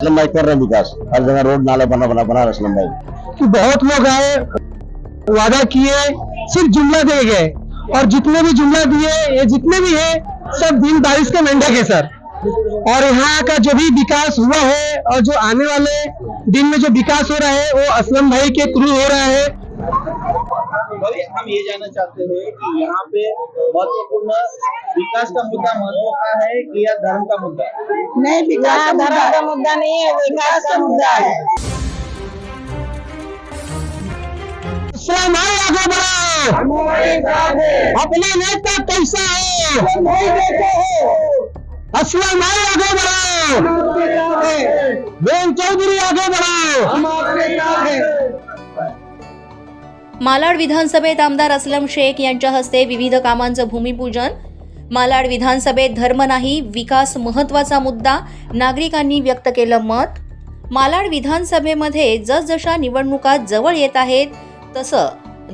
असलम भाई कर रहे हैं विकास। हर जगह रोड नाले बना बना बना असलम भाई कि बहुत लोग आए, वादा किए, सिर्फ़ जुमला दे गए। और जितने भी जुमला दिए, ये जितने भी है, सब दिन बारिश के मेंढक है सर। और यहाँ का जो भी विकास हुआ है, और जो आने वाले दिन में जो विकास हो रहा है, वो असलम भाई के थ्रू हो रहा है। भाई हम ये जानना चाहते हैं कि यहाँ पे महत्वपूर्ण विकास का मुद्दा महत्व का है कि या धर्म का मुद्दा? नहीं विकास का धर्म का मुद्दा नहीं है विकास का मुद्दा है। आगे बढ़ो अपना नेता कैसा है? असलम भाई आगे बढ़ाओ वेन चौधरी आगे बढ़ो मालाड विधानसभेत आमदार असलम शेख यांच्या हस्ते विविध कामांचं भूमिपूजन. मालाड विधानसभेत धर्म नाही विकास महत्त्वाचा मुद्दा नागरिकांनी व्यक्त केलं मत. मालाड विधानसभेमध्ये जसजशा निवडणुका जवळ येत आहेत तसं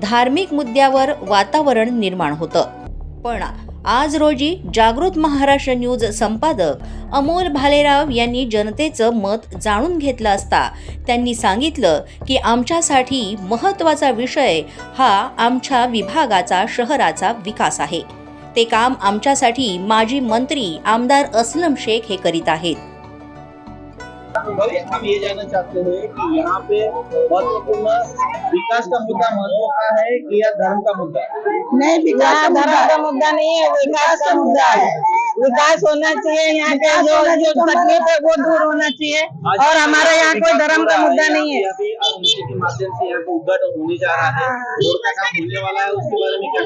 धार्मिक मुद्द्यावर वातावरण निर्माण होतं. पण आज रोजी जागृत महाराष्ट्र न्यूज संपादक अमोल भालेराव यांनी जनतेचं मत जाणून घेतलं असता त्यांनी सांगितलं की आमच्यासाठी महत्त्वाचा विषय हा आमच्या विभागाचा शहराचा विकास आहे. ते काम आमच्यासाठी माजी मंत्री आमदार असलम शेख हे करीत आहेत. भाई हम ये जानना चाहते हैं कि यहाँ पे महत्वपूर्ण विकास का मुद्दा महत्व का है कि या धर्म का मुद्दा? नहीं विकास का धर्म का मुद्दा नहीं है विकास का मुद्दा है। विकास होना चाहिए यहाँ के जो जो तकलीफ़ है वो दूर होना चाहिए। और हमारे यहाँ कोई धर्म का मुद्दा नहीं है। के माध्यम से यहाँ का उद्घाटन होने जा रहा है। रोड का काम होने वाला है उसके बारे में क्या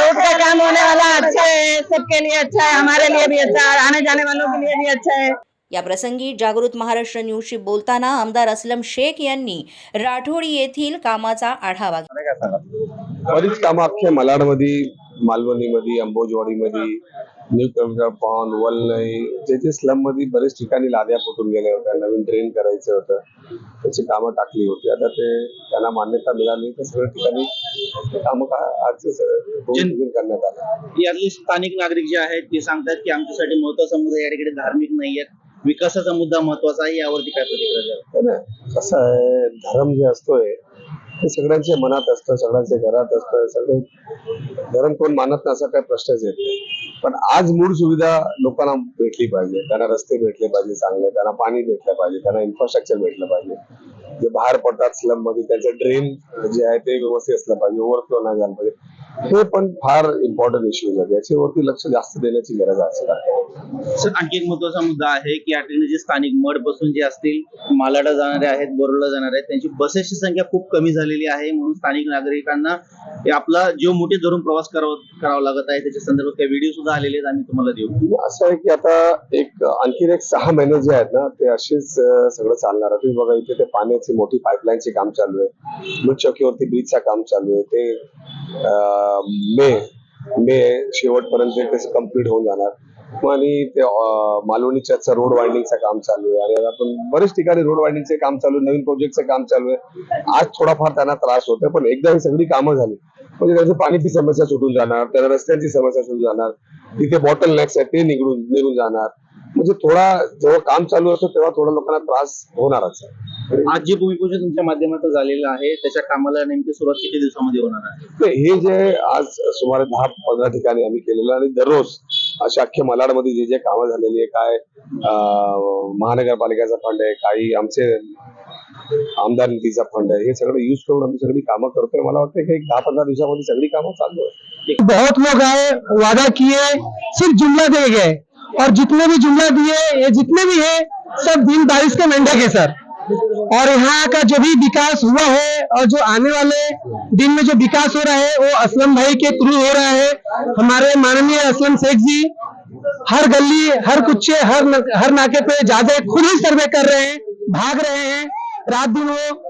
रोड का काम होने वाला अच्छा है सबके लिए अच्छा है हमारे लिए भी अच्छा है आने जाने वालों के लिए भी अच्छा है। या प्रसंगी जागृत महाराष्ट्र न्यूजशी बोलताना आमदार असलम शेख यांनी राठोडी येथील कामाचा आढावा घेतला. बरीच कामं अख्ख्या मालाडमध्ये मालवणीमध्ये अंबोजवाडीमध्ये न्यू कम्प्युटर पॉन वलनई जे जे स्लममध्ये बरेच ठिकाणी लाद्या फुटून गेल्या होत्या नवीन ड्रेन करायचं होतं त्याची कामं टाकली होती. आता ते त्यांना मान्यता मिळाली तर सगळ्या ठिकाणी ते कामं का करण्यात आलं. यातले स्थानिक नागरिक जे आहेत ते सांगतात की आमच्यासाठी महत्त्वाचा मुद्दा या ठिकाणी धार्मिक नाहीये विकासाचा मुद्दा महत्त्वाचा आहे यावरती काय प्रतिक्रिया हो कसं आहे धर्म जे असतोय ते सगळ्यांच्या मनात असतं सगळ्यांच्या घरात असतं सगळे धर्म कोण मानत नाही असा काही प्रश्नच येत नाही. पण आज मूळ सुविधा लोकांना भेटली पाहिजे. त्यांना रस्ते भेटले पाहिजे चांगले त्यांना पाणी भेटलं पाहिजे त्यांना इन्फ्रास्ट्रक्चर भेटलं पाहिजे. जे बाहेर पडतात स्लममध्ये त्यांचं ड्रेन जे आहे ते व्यवस्थित असलं पाहिजे ओव्हरफ्लो नाही झालं पाहिजे. हे पण फार इम्पॉर्टंट इश्यूज आहेत याच्यावरती लक्ष जास्त देण्याची गरज आहे असं वाटतं. सर आणखी एक महत्त्वाचा मुद्दा आहे की या ठिकाणी जे स्थानिक मड बसून जे असतील मालाडा जाणारे आहेत बोरला जाणारे आहेत त्यांची बसेसची संख्या खूप कमी झालेली आहे म्हणून स्थानिक नागरिकांना आपला जीव मोठी धरून प्रवास करावा करावा लागत आहे. त्याच्या संदर्भात काही व्हिडिओ सुद्धा आलेले आहेत आम्ही तुम्हाला देऊ. असं आहे की आता एक आणखीन एक सहा महिने जे आहेत ना ते असेच सगळं चालणार आहे. तुम्ही बघा इथे ते पाण्याची मोठी पाईपलाईनचे काम चालू आहे. मिड चौकीवरती ब्रिजचं काम चालू आहे. ते मे मे शेवटपर्यंत ते कंप्लीट होऊन जाणार. आणि ते मालवणीच्या रोड वायंडिंगचं काम चालू आहे. आणि आपण बरेच ठिकाणी रोड वायंडिंगचे काम चालू आहे नवीन प्रोजेक्टचं काम चालू आहे. आज थोडाफार त्यांना त्रास होतोय पण एकदा ही सगळी कामं झाली म्हणजे त्यांची पाण्याची समस्या सुटून जाणार त्यांना रस्त्यांची समस्या सुटून जाणार तिथे बॉटल नेक्स आहे ते निघून निघून जाणार. म्हणजे थोडा जेव्हा काम चालू असतो तेव्हा थोडा लोकांना त्रास होणारच आहे. आज जे भूमिपूजन तुमच्या माध्यमातून झालेलं आहे त्याच्या कामाला नेमकी सुरुवात किती दिवसामध्ये होणार आहे? तर हे जे आज सुमारे दहा पंधरा ठिकाणी आम्ही केलेलं आणि दररोज अशा अख्ख्या मलाडमध्ये जे जे कामं झालेली आहे काय महानगरपालिकेचा फंड आहे काही आमचे आमदार निधीचा फंड आहे हे सगळं युज करून आम्ही सगळी कामं करतोय. मला वाटतं की एक दहा पंधरा दिवसामध्ये सगळी कामं चालू आहे. बहुत लोग आए वादा किए सिर्फ जुमला दे गए। और जितने भी जुमला दिए ये जितने भी है सब दिन बारिश के मेंढक है सर। और यहाँ का जो भी विकास हुआ है और जो आने वाले दिन में जो विकास हो रहा है, वो असलम भाई के थ्रू हो रहा है। हमारे माननीय असलम शेख जी, हर गली, हर कुच्चे, हर हर नाके पे जाते खुद ही सर्वे कर रहे हैं, भाग रहे हैं। रात दिन वो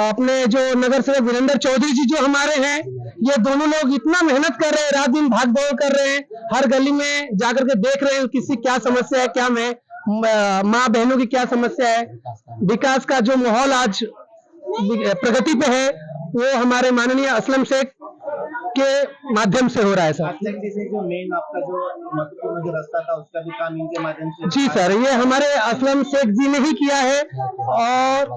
अपने जो नगर सेवक वीरेंद्र चौधरी जी जो हमारे हैं, ये दोनों लोग इतना मेहनत कर रहे हैं, रात दिन भाग दौड़ कर रहे हैं। हर गली में जाकर के देख रहे हैं किसी क्या समस्या है, क्या में माँ बहनों की क्या समस्या है? विकास का जो माहौल आज प्रगति पे है वो हमारे माननीय असलम शेख के माध्यम से हो रहा है सर। जो मेन आपका जो महत्वपूर्ण जो रास्ता था उसका भी काम इनके माध्यम से जी सर ये हमारे असलम शेख जी ने ही किया है और,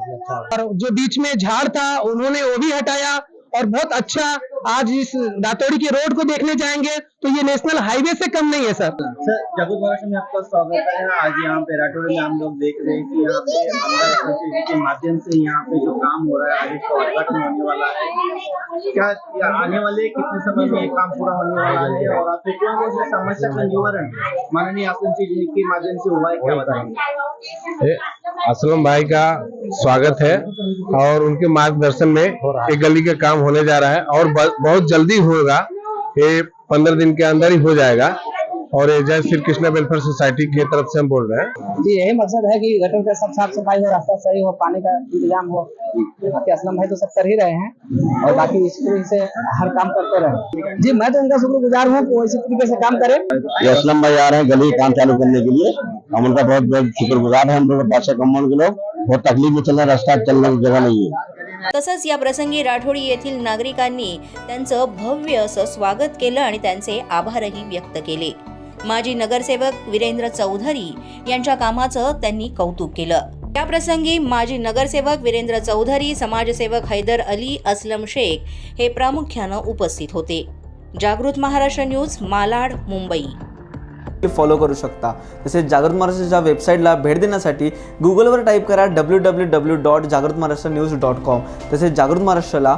और जो बीच में झाड़ था उन्होंने वो भी हटाया और बहुत अच्छा आज इस दातोड़ी के रोड को देखने जाएँगे। तो ये नेशनल हाईवे से कम नहीं है सर। सर जागृत महाराष्ट्र में आपका स्वागत है। आज यहाँ पे राठौड़ी में हम लोग देख रहे हैं कि यहाँ पे के माध्यम से यहाँ पे जो काम हो रहा है आज इसका उद्घाटन होने वाला है। क्या क्या आने वाले कितने समय में ये काम पूरा होने वाला है और आपके कौन कौन सी समस्या का निवारण माननीय आसन जी के माध्यम से हुआ है क्या बताएँगे? असलम भाई का स्वागत है और उनके मार्गदर्शन में एक गली का काम होने जा रहा है और बहुत जल्दी होगा। ये पंद्रह दिन के अंदर ही हो जाएगा। और जय श्री कृष्णा वेलफेयर सोसाइटी की तरफ से हम बोल रहे हैं। जी यही मकसद है कि गटर का सब साफ सफाई हो रास्ता सही हो पानी का इंतजाम हो बाकी असलम भाई तो सब कर ही रहे हैं और बाकी इस से हर काम करते रहे। जी मैं तो उनका शुक्रगुजार हूँ कि वो इसी तरीके से काम करें। ये असलम भाई आ रहे हैं गली काम चालू करने के लिए। हम उनका बहुत बहुत शुक्रगुजार है हम लोग पाशा कम्पाउंड के लोग। बहुत तकलीफ में चल रहा रास्ता चलने की जगह नहीं है। तसंच या प्रसंगी राठोडी येथील नागरिकांनी त्यांचं भव्य असं स्वागत केलं आणि त्यांचे आभारही व्यक्त केले. माजी नगरसेवक वीरेंद्र चौधरी यांच्या कामाचं त्यांनी कौतुक केलं. याप्रसंगी माजी नगरसेवक वीरेंद्र चौधरी समाजसेवक हैदर अली असलम शेख हे प्रामुख्यानं उपस्थित होते. जागृत महाराष्ट्र न्यूज मालाड मुंबई. फॉलो करू शकता. तसेच जागृत महाराष्ट्राच्या वेबसाईटला भेट देण्यासाठी गुगलवर टाईप करा डब्ल्यू डब्ल्यू डब्ल्यू डॉट जागृत महाराष्ट्र न्यूज डॉट कॉम तसेच जागृत महाराष्ट्राला